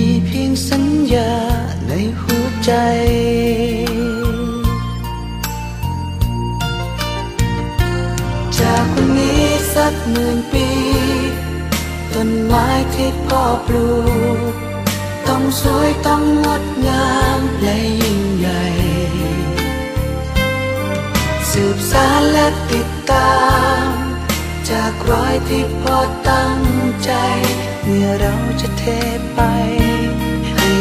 ี งสัญญาในหัวใจ จากวันนี้สักหมื่นปี ต้นไม้ที่พ่อปลูก ต้องสวยต้องงดงามและยิ่งใหญ่ สืบสารและติดตาม จากรอยที่พ่อตั้งใจ เมื่อเราจะเทไป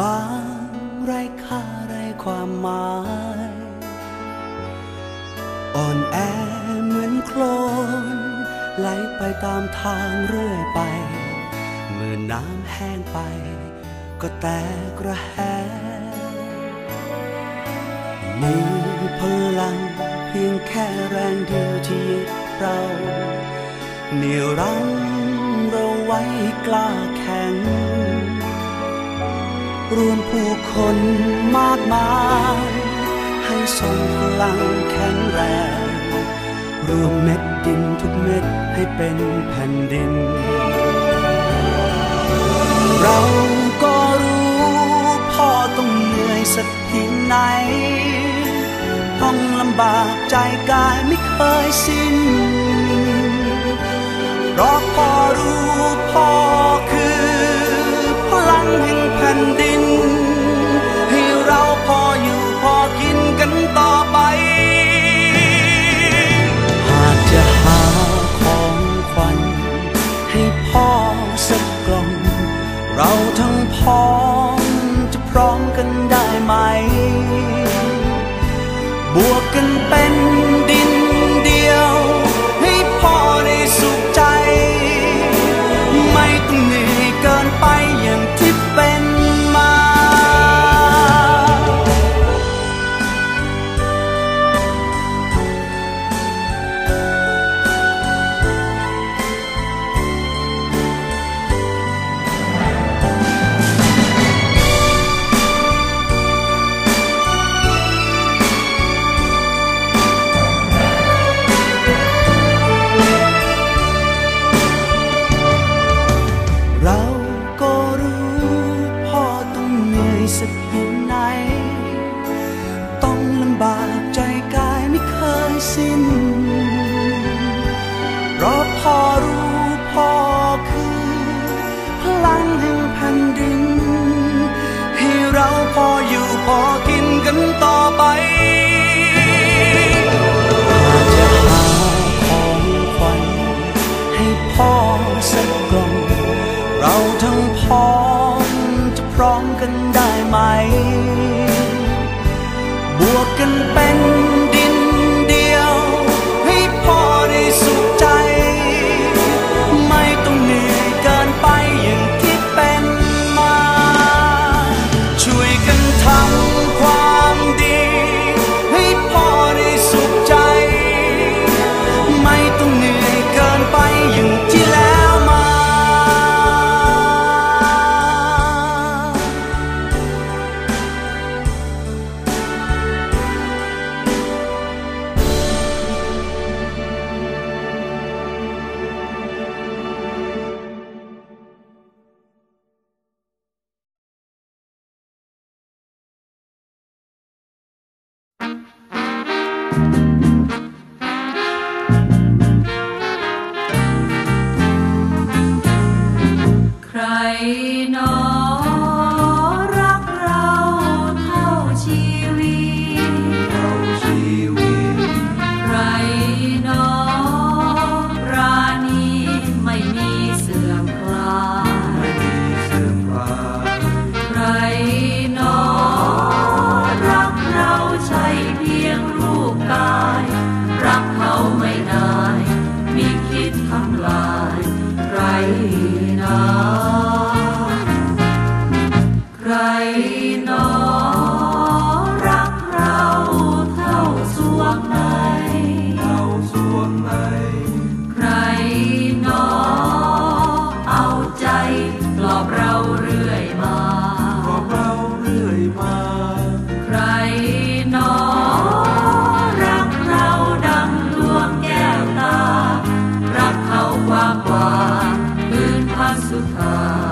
บางไร้ค่าไร้ความหมาย อ่อนแอเหมือนโคลนไหลไปตามทางเรื่อยไป เมื่อน้ำแห้งไป ก็แตกระแหมีพลังเพียงแค่แรงเดียวที่ยึดเราเหนี่ยวรั้งเราไว้กล้าแข็ง รวมผู้คนมากมาย ให้ส่งพลังแข็งแรง รวมเม็ดดินทุกเม็ดให้เป็นแผ่นดิน เราก็รู้พ่อต้องเหนื่อยสักทีไหน ต้องลำบากใจกายไม่เคยสิ้นเพราะพ่อรู้ กันได้ไหม บวกกันเป็น กันต่อไปาจะหาของขวัญให้พ่อสักกล่อง เราทั้งพร้อมจะพร้อมกันได้ไหม บวกกันเป็น Marina. กว่าคืนพันสุดท้าย